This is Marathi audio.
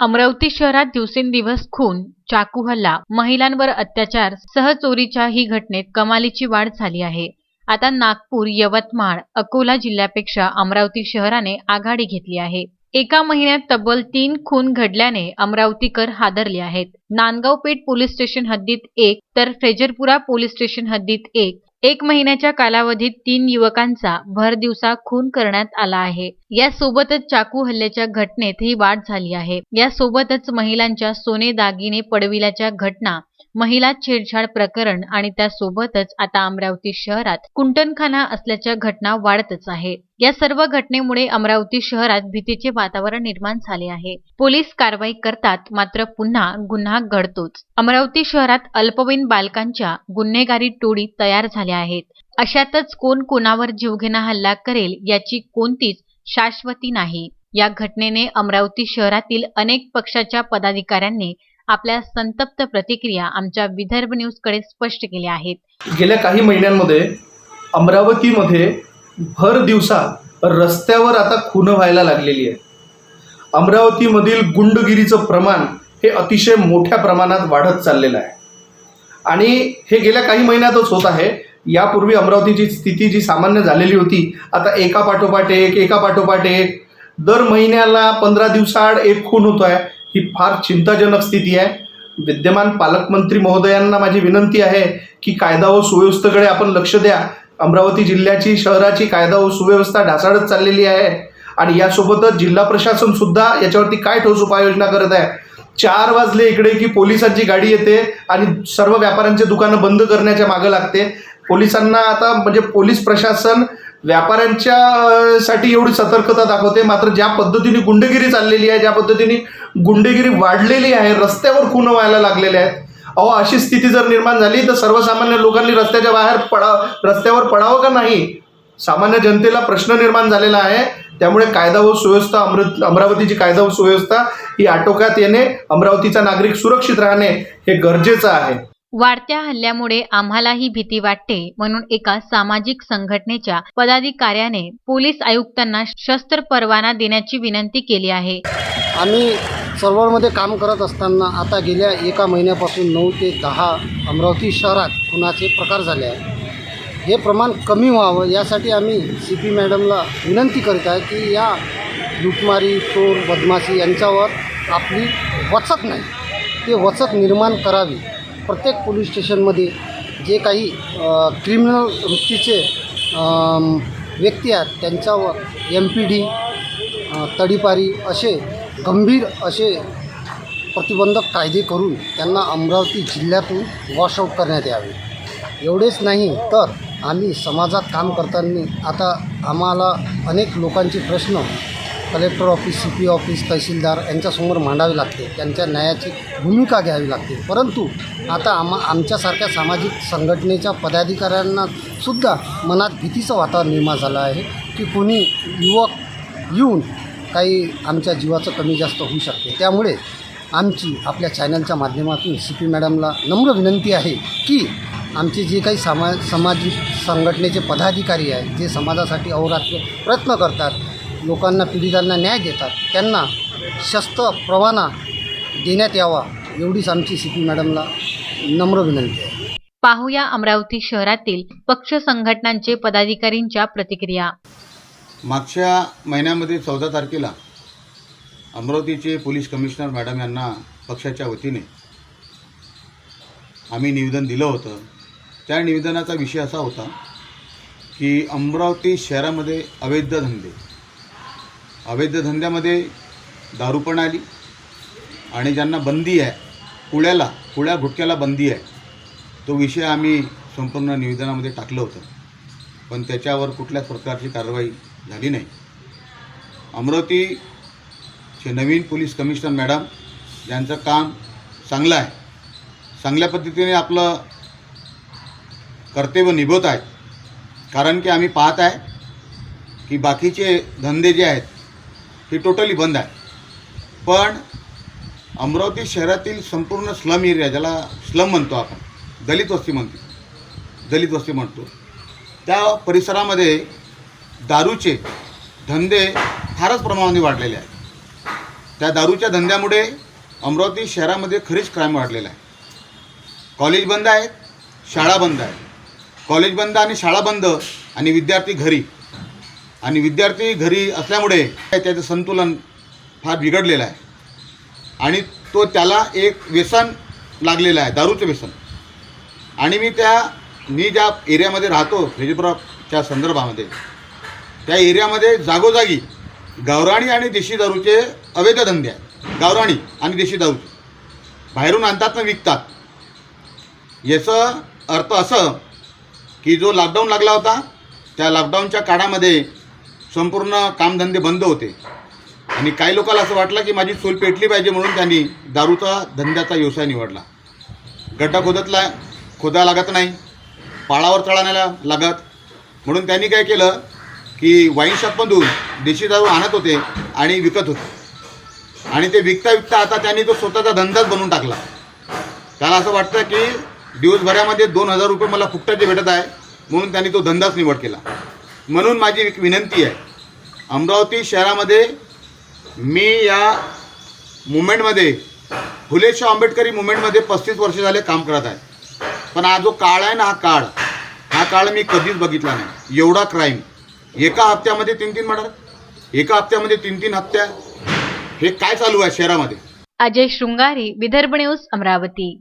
अमरावती शहरात दिवसेंदिवस खून चाकू हल्ला महिलांवर अत्याचार सहचोरीच्या ही घटनेत कमालीची वाढ झाली आहे. आता नागपूर यवतमाळ अकोला जिल्ह्यापेक्षा अमरावती शहराने आघाडी घेतली आहे. एका महिन्यात तब्बल तीन खून घडल्याने अमरावतीकर हादरले आहेत. नांदगाव पेठ पोलीस स्टेशन हद्दीत एक तर फ्रेजरपुरा पोलीस स्टेशन हद्दीत एक. एक महिन्याच्या कालावधीत तीन युवकांचा भर दिवसा खून करण्यात आला आहे. यासोबतच चाकू हल्ल्याच्या घटनेतही वाढ झाली आहे. यासोबतच महिलांच्या सोने दागिने पडविल्याच्या घटना महिला छेडछाड प्रकरण आणि त्यासोबतच आता अमरावती शहरात कुंटनखाना असल्याच्या घटना वाढतच आहे. या सर्व घटनेमुळे अमरावती शहरात भीतीचे वातावरण निर्माण झाले आहे. पोलीस कारवाई करतात मात्र पुन्हा गुन्हा घडतोच. अमरावती शहरात अल्पवयीन बालकांच्या गुन्हेगारी टोळी तयार झाल्या आहेत. अशातच कोण कोणावर जीवघेणा हल्ला करेल याची कोणतीच शाश्वती नाही. या घटनेने अमरावती शहरातील अनेक पक्षाच्या पदाधिकाऱ्यांनी आपल्या संतप्त प्रतिक्रिया आमच्या विदर्भ न्यूजकडे स्पष्ट केल्या आहेत. गेल्या काही महिन्यांमध्ये अमरावतीमध्ये भर दिवसा रस्त्यावर आता खून व्हायला लागलेली आहे. अमरावतीमधील गुंडगिरीचं प्रमाण हे अतिशय मोठ्या प्रमाणात वाढत चाललेलं आहे. आणि हे गेल्या काही महिन्यातच होत आहे. यापूर्वी अमरावतीची स्थिती जी सामान्य झालेली होती आता एका पाठोपाठ एक एका पाठोपाठ एक. दर महिन्याला पंधरा दिवसाआड एक खून होतो आहे ही फार चिंताजनक स्थिती आहे. विद्यमान पालकमंत्री महोदयांना माझी विनंती आहे की कायदा व सुव्यवस्थेकडे आपण लक्ष द्या. अमरावती जिल्ह्याची शहराची कायदा व सुव्यवस्था ढासाळत चाललेली आहे. आणि यासोबतच जिल्हा प्रशासन सुद्धा याच्यावरती काय ठोस उपाययोजना करत आहे? चार वाजले इकडे की पोलिसांची गाडी येते आणि सर्व व्यापाऱ्यांचे दुकानं बंद करण्याच्या मागं लागते. पोलिसांना आता म्हणजे पोलीस प्रशासन व्यापाऱ्यांच्या साठी एवढी सतर्कता दाखवते. मात्र ज्या पद्धतीने गुंडगिरी चाललेली आहे ज्या पद्धतीने गुंडगिरी वाढलेली आहे रस्त्यावर खून व्हायला लागलेले आहेत अहो अशी स्थिती जर निर्माण झाली तर सर्वसामान्य लोकांनी रस्त्याच्या बाहेर पडा रस्त्यावर पडावं का नाही? सामान्य जनतेला प्रश्न निर्माण झालेला आहे. त्यामुळे कायदा व सुव्यवस्था अमृत अमरावतीची कायदा व सुव्यवस्था ही आटोक्यात येणे अमरावतीचा नागरिक सुरक्षित राहणे हे गरजेचं आहे. वाढत्या हल्ल्यामुळे आम्हालाही भीती वाटते म्हणून एका सामाजिक संघटनेच्या पदाधिकाऱ्याने पोलीस आयुक्तांना शस्त्र परवाना देण्याची विनंती केली आहे. आम्ही सर्व्हरमध्ये काम करत असताना आता गेल्या एका महिन्यापासून नऊ ते दहा अमरावती शहरात खुनाचे प्रकार झाले आहे हे प्रमाण कमी व्हावं यासाठी आम्ही सी पी मॅडमला विनंती करीत आहे की या लुटमारी चोर बदमाशी यांच्यावर आपली वचक नाही. ते वचक निर्माण करावी. प्रत्येक पोलीस स्टेशनमध्ये जे काही क्रिमिनल वृत्तीचे व्यक्ती आहेत त्यांच्यावर एम पी डी तडीपारी असे गंभीर असे प्रतिबंधक कायदे करून त्यांना अमरावती जिल्ह्यातून वॉशआउट करण्यात यावे. एवढेच नाही तर आम्ही समाजात काम करताना आता आम्हाला अनेक लोकांचे प्रश्न collector office C P office तहसीलदार यांच्यासमोर मांडावी लागते. त्यांच्या न्यायाची भूमिका घ्यावी लागते. परंतु आता आम्हा आमच्यासारख्या सामाजिक संघटनेच्या पदाधिकाऱ्यांना सुद्धा मनात भीतीचं वातावरण निर्माण झालं आहे की कोणी युवक येऊन काही आमच्या जीवाचं कमी जास्त होऊ शकते. त्यामुळे आमची आपल्या चॅनलच्या माध्यमातून सी पी मॅडमला नम्र विनंती आहे की आमचे जे काही सामा सामाजिक संघटनेचे पदाधिकारी आहेत जे समाजासाठी अहोरात्र प्रयत्न करतात लोकांना पीडितांना न्याय देतात. त्यांना शस्त्र परवाना देण्यात यावा एवढीच आमची सी पी मॅडमला नम्र विनंती आहे. पाहूया अमरावती शहरातील पक्ष संघटनांचे पदाधिकारींच्या प्रतिक्रिया. मागच्या महिन्यामध्ये चौदा तारखेला अमरावतीचे पोलीस कमिशनर मॅडम यांना पक्षाच्या वतीने आम्ही निवेदन दिलं होतं. त्या निवेदनाचा विषय असा होता की अमरावती शहरामध्ये अवैध धंदे अवैध धंद्यामध्ये दारू पण आली आणि ज्यांना बंदी आहे पुळ्याला पुळ्या गुटख्याला बंदी आहे तो विषय आम्ही संपूर्ण निवेदनामध्ये टाकलं होतं. पण त्याच्यावर कुठल्याच प्रकारची कारवाई झाली नाही. अमरावतीचे नवीन पोलीस कमिशनर मॅडम यांचं काम चांगलं आहे चांगल्या पद्धतीने आपलं कर्तव्य निभवत आहेत. कारण की आम्ही पाहत आहे की बाकीचे धंदे जे आहेत ही टोटली बंद आहे. पण अमरावती शहरातील संपूर्ण स्लम एरिया ज्याला स्लम म्हणतो आपण दलित वस्ती म्हणतो दलित वस्ती म्हणतो त्या परिसरामध्ये दारूचे धंदे फारच प्रमाणाने वाढलेले आहेत. त्या दारूच्या धंद्यामुळे अमरावती शहरामध्ये खरीच क्राईम वाढलेला आहे. कॉलेज बंद आहेत शाळा बंद आहे कॉलेज बंद आणि शाळा बंद आणि विद्यार्थी घरी. आणि विद्यार्थी घरी असल्यामुळे त्याचं संतुलन फार बिघडलेलं आहे. आणि तो त्याला एक व्यसन लागलेलं आहे दारूचं व्यसन. आणि मी त्या मी ज्या एरियामध्ये राहतो रेजिपुराच्या संदर्भामध्ये त्या एरियामध्ये जागोजागी गावराणी आणि देशी दारूचे अवैध धंदे आहेत. गावराणी आणि देशी दारूचे बाहेरून आणतात ना विकतात. याचं अर्थ असं की जो लॉकडाऊन लागला होता त्या लॉकडाऊनच्या काळामध्ये संपूर्ण कामधंदे बंद होते. आणि काही लोकांना असं वाटलं की माझी सोल पेटली पाहिजे म्हणून त्यांनी दारूचा धंद्याचा व्यवसाय निवडला. गड्डा खोदतला खोदा लागत नाही पाळावर चढाण्याला लागत. म्हणून त्यांनी काय केलं की वाईन शॉपमधून देशी दारू आणत होते आणि विकत होते. आणि ते विकता विकता आता त्यांनी तो स्वतःचा धंदाच बनवून टाकला. त्याला असं वाटतं की दिवसभरामध्ये दोन हजार रुपये मला फुकटाचे भेटत आहे म्हणून त्यांनी तो धंदाच निवड केला. म्हणून माझी एक विनंती आहे अमरावती शहरामध्ये मी या मुवमेंटमध्ये फुलेशाह आंबेडकरी मुवमेंटमध्ये पस्तीस वर्ष झाले काम करत आहे. पण हा जो काळ आहे ना हा काळ हा काळ मी कधीच बघितला नाही. एवढा क्राईम एका हप्त्यामध्ये तीन तीन मर्डर एका हप्त्यामध्ये तीन तीन हत्या. हे काय चालू आहे शहरामध्ये? अजय शृंगारी विदर्भ न्यूज अमरावती.